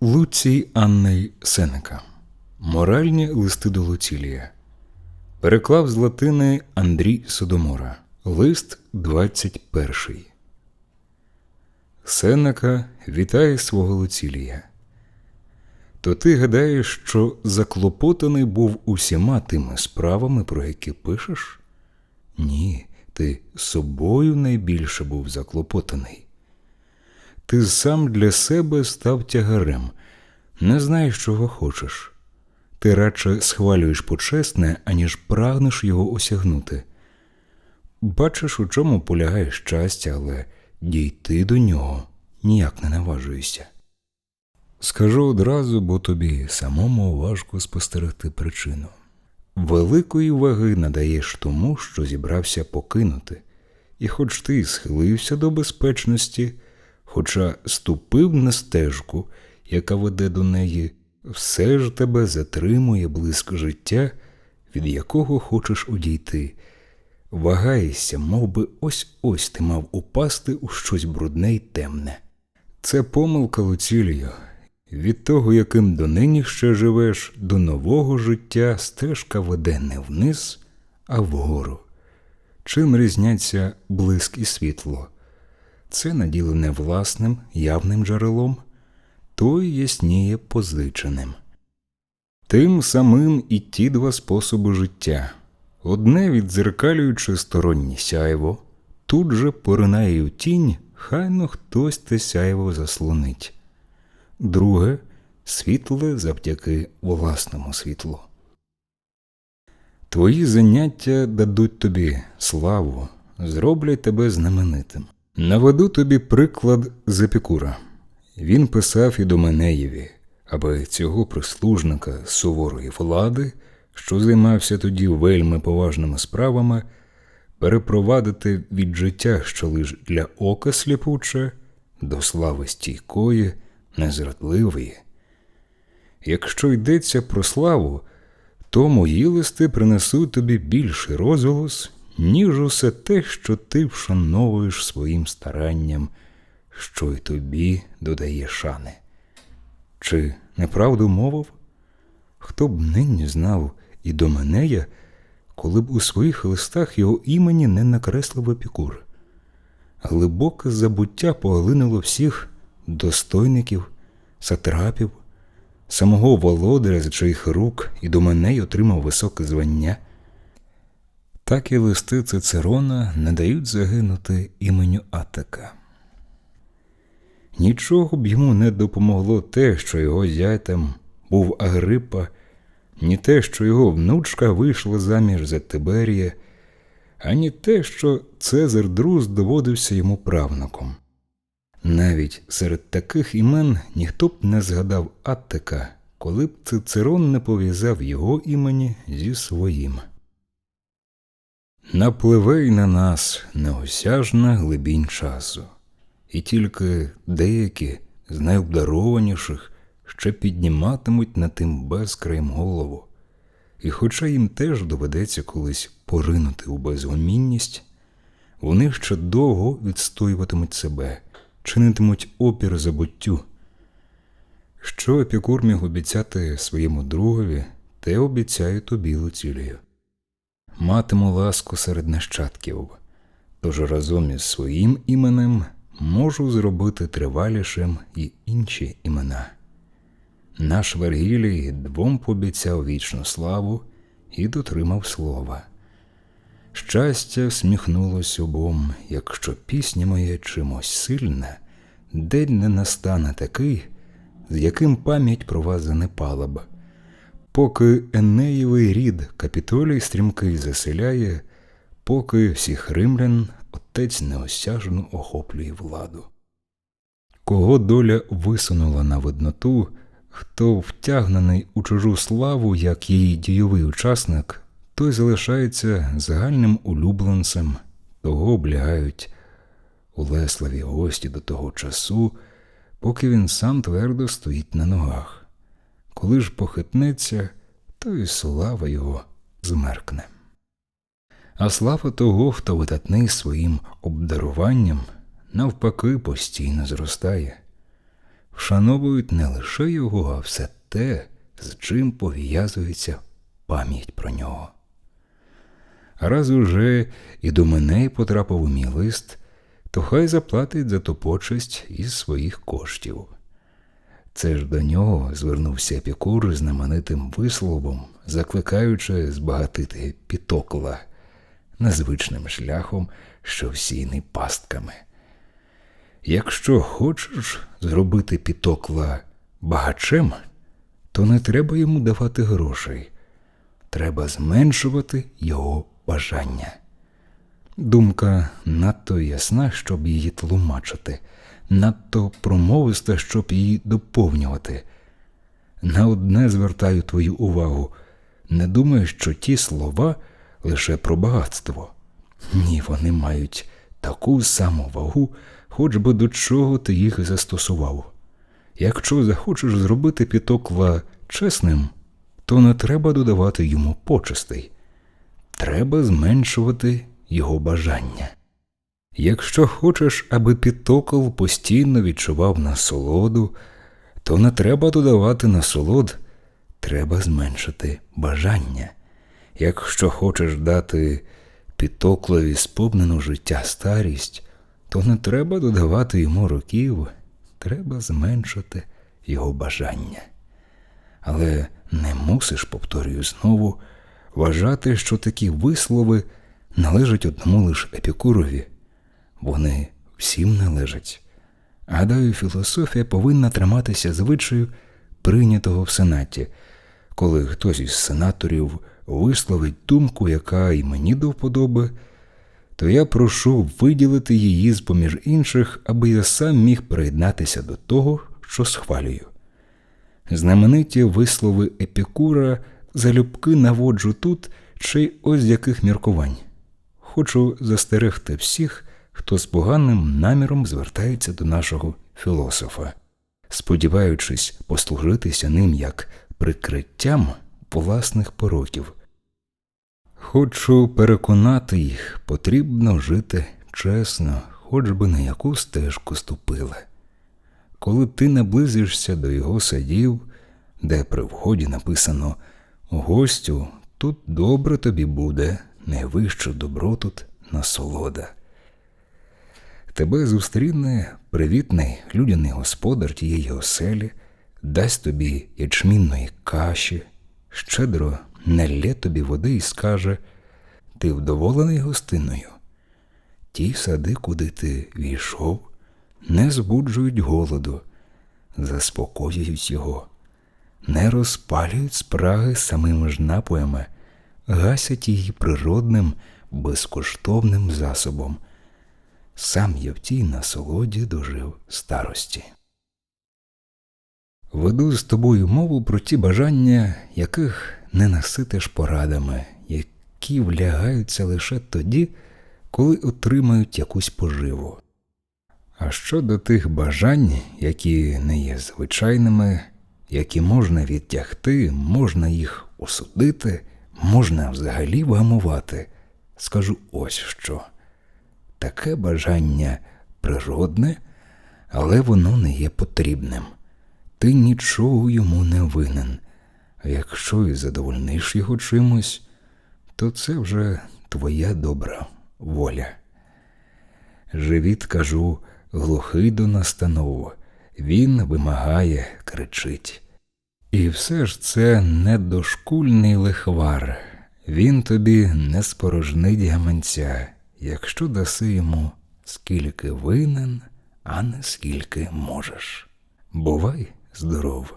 Луцій Анни Сенека Моральні листи до Луцілія Переклав з латини Андрій Содомора Лист 21 Сенека вітає свого Луцілія. То ти гадаєш, що заклопотаний був усіма тими справами, про які пишеш? Ні, ти собою найбільше був заклопотаний. Ти сам для себе став тягарем, не знаєш, чого хочеш. Ти радше схвалюєш почесне, аніж прагнеш його осягнути. Бачиш, у чому полягає щастя, але дійти до нього ніяк не наважуєшся. Скажу одразу, бо тобі самому важко спостерегти причину. Великої ваги надаєш тому, що зібрався покинути, і хоч ти схилився до безпечності, хоча ступив на стежку, яка веде до неї, все ж тебе затримує блиск життя, від якого хочеш одійти. Вагаєшся, мов би ось ось ти мав упасти у щось брудне й темне. Це помилка Луцілію. Від того, яким донині ще живеш, до нового життя стежка веде не вниз, а вгору. Чим різняться блиск і світло? Це наділене власним явним джерелом, той ясніє позиченим. Тим самим і ті два способи життя одне віддзеркалюючи стороннє сяйво, тут же поринає у тінь, хайно хтось те сяйво заслонить друге світле завдяки власному світлу. Твої заняття дадуть тобі славу, зроблять тебе знаменитим. Наведу тобі приклад з Епікура. Він писав і до Менеєві, аби цього прислужника суворої влади, що займався тоді вельми поважними справами, перепровадити від життя, що лиш для ока сліпуче, до слави стійкої незрадливої. Якщо йдеться про славу, то мої листи принесуть тобі більший розголос, ніж усе те, що ти вшановуєш своїм старанням, що й тобі додає шани. Чи неправду мовив? Хто б нині знав і до Менея, коли б у своїх листах його імені не накреслив епікур? Глибоке забуття поглинуло всіх достойників, сатрапів, самого володаря, з чиїх рук і до мене отримав високе звання. Так і листи Цицерона не дають загинути іменю Атака. Нічого б йому не допомогло те, що його зятем був Агрипа, ні те, що його внучка вийшла заміж за Тиберія, ані те, що Цезар Друз доводився йому правнуком. Навіть серед таких імен ніхто б не згадав Аттика, коли б Цицерон не пов'язав його імені зі своїм. Напливе й на нас неосяжна глибінь часу, і тільки деякі з найобдарованіших ще підніматимуть на тим безкраєм голову, і, хоча їм теж доведеться колись поринути у безгомінність, вони ще довго відстоюватимуть себе чинитимуть опір забуттю. Що Епікур міг обіцяти своєму другові, те обіцяю тобі, Луцілію. Матиму ласку серед нащадків, тож разом із своїм іменем можу зробити тривалішим і інші імена. Наш Вергілій двом пообіцяв вічну славу і дотримав слова. Щастя всміхнулось обом, якщо пісня моя чимось сильна, день не настане такий, з яким пам'ять про вас занепала б. Поки Енеєвий рід капітолій стрімкий заселяє, поки всіх римлян отець неосяжно охоплює владу. Кого доля висунула на видноту, хто втягнений у чужу славу, як її дійовий учасник, той залишається загальним улюбленцем, того облягають улесливі гості до того часу, поки він сам твердо стоїть на ногах. Коли ж похитнеться, то і слава його змеркне. А слава того, хто видатний своїм обдаруванням, навпаки, постійно зростає. Вшановують не лише його, а все те, з чим пов'язується пам'ять про нього. Раз уже і до мене потрапив у мій лист, то хай заплатить за ту почесть із своїх коштів. Це ж до нього звернувся Епікур знаменитим висловом, закликаючи збагатити Пітокла незвичним шляхом, що всійний пастками. Якщо хочеш зробити Пітокла багачем, то не треба йому давати грошей, треба зменшувати його бажання. Думка надто ясна, щоб її тлумачити, надто промовиста, щоб її доповнювати. На одне звертаю твою увагу. Не думаю, що ті слова лише про багатство. Ні, вони мають таку саму вагу, хоч би до чого ти їх застосував. Якщо захочеш зробити Пітокла чесним, то не треба додавати йому почестей треба зменшувати його бажання. Якщо хочеш, аби Пітокл постійно відчував насолоду, то не треба додавати насолод, треба зменшити бажання. Якщо хочеш дати Пітоклові сповнену життя старість, то не треба додавати йому років, треба зменшити його бажання. Але не мусиш, повторюю знову, вважати, що такі вислови належать одному лише епікурові. Вони всім належать. Гадаю, філософія повинна триматися звичаю прийнятого в сенаті, коли хтось із сенаторів висловить думку, яка і мені до вподоби, то я прошу виділити її з поміж інших, аби я сам міг приєднатися до того, що схвалюю. Знамениті вислови Епікура залюбки наводжу тут чи ось яких міркувань. Хочу застерегти всіх, хто з поганим наміром звертається до нашого філософа, сподіваючись послужитися ним як прикриттям власних пороків. Хочу переконати їх, потрібно жити чесно, хоч би на яку стежку ступили. Коли ти наблизишся до його садів, де при вході написано Гостю, тут добре тобі буде, найвищу добро тут насолода. Тебе зустріне привітний людяний господар тієї оселі, дасть тобі ячмінної каші, щедро налє тобі води і скаже Ти вдоволений гостиною. Ті сади, куди ти війшов, не збуджують голоду, заспокоюють його не розпалюють спраги самими ж напоями, гасять її природним, безкоштовним засобом. Сам я в тій насолоді дожив старості. Веду з тобою мову про ті бажання, яких не наситиш порадами, які влягаються лише тоді, коли отримають якусь поживу. А щодо тих бажань, які не є звичайними, які можна відтягти, можна їх осудити, можна взагалі вгамувати. Скажу ось що таке бажання природне, але воно не є потрібним. Ти нічого йому не винен, а якщо і задовольниш його чимось, то це вже твоя добра воля. Живіт, кажу, глухий до настанову. Він вимагає, кричить. І все ж це не дошкульний лихвар. Він тобі не спорожнить гаманця, якщо даси йому скільки винен, а не скільки можеш. Бувай здоров.